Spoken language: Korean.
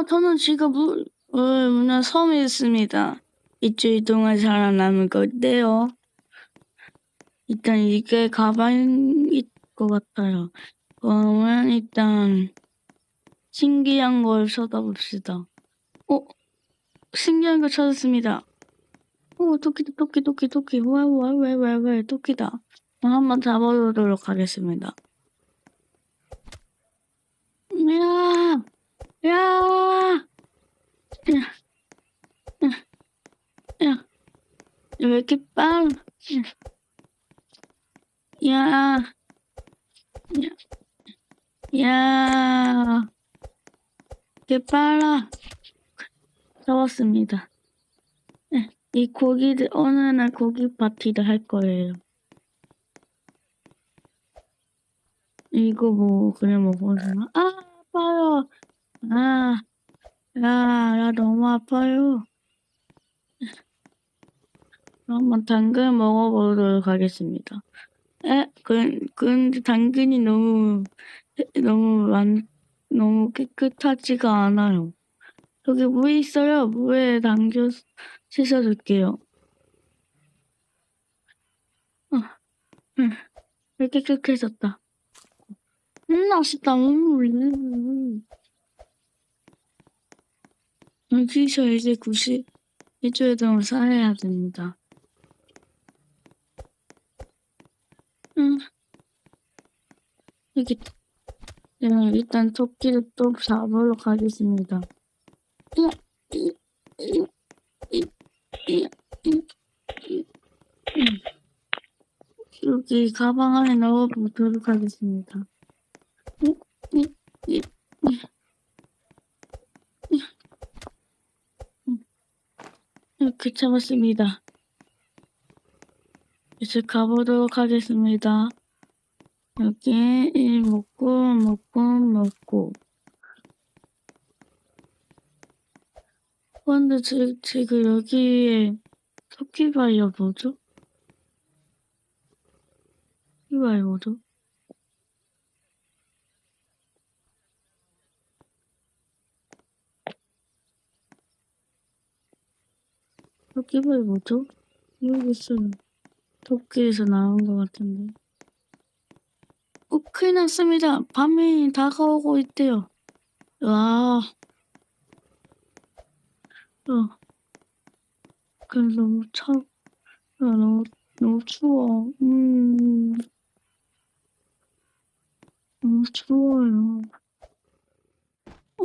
아, 저는 지금 물, 어, 문화 섬에 있습니다. 일주일 동안 살아남을 건데요. 일단 이게 가방일 것 같아요. 그러면 일단 신기한 걸 찾아봅시다. 어? 신기한 걸 찾았습니다. 오, 토끼다, 토끼, 토끼, 토끼. 왜, 왜, 왜, 왜, 왜, 토끼다. 한번 잡아보도록 하겠습니다. 야! 야! 야! 야! 야! 왜 이렇게 빨라? 야! 야! 야! 이렇게 빨라. 잡았습니다. 네, 이 고기들 어느 날 고기 파티를 할 거예요. 이거 뭐 그냥 먹어주나? 아 아파요. 아, 야, 야 너무 아파요. 한번 당근 먹어보도록 하겠습니다. 에, 그, 근데 당근이 너무 너무 많, 너무 깨끗하지가 않아요. 여기 물 있어요. 물에 담겨 씻어줄게요. 어, 응, 깨끗해졌다. 음, 맛있다. 음, 음. 여기서 이제 91주일 동안 살아야 됩니다. 음. 여기, 네, 일단 토끼를 또 잡으러 가겠습니다. 음. 여기 가방 안에 넣어보도록 하겠습니다. 이렇게 잡았습니다. 이제 가보도록 하겠습니다. 여기 이 먹고 먹고 먹고 근데 지, 지금 여기에 토끼바이어 뭐죠? 토끼바이어 뭐죠? 토끼바이어 뭐죠? 모르겠어요. 토끼에서 나온 것 같은데. 어, 큰일 났습니다. 밤이 다가오고 있대요. 와. 어. 그 너무 차, 아, 너무, 너무 추워. 음. 너무 추워요. 어.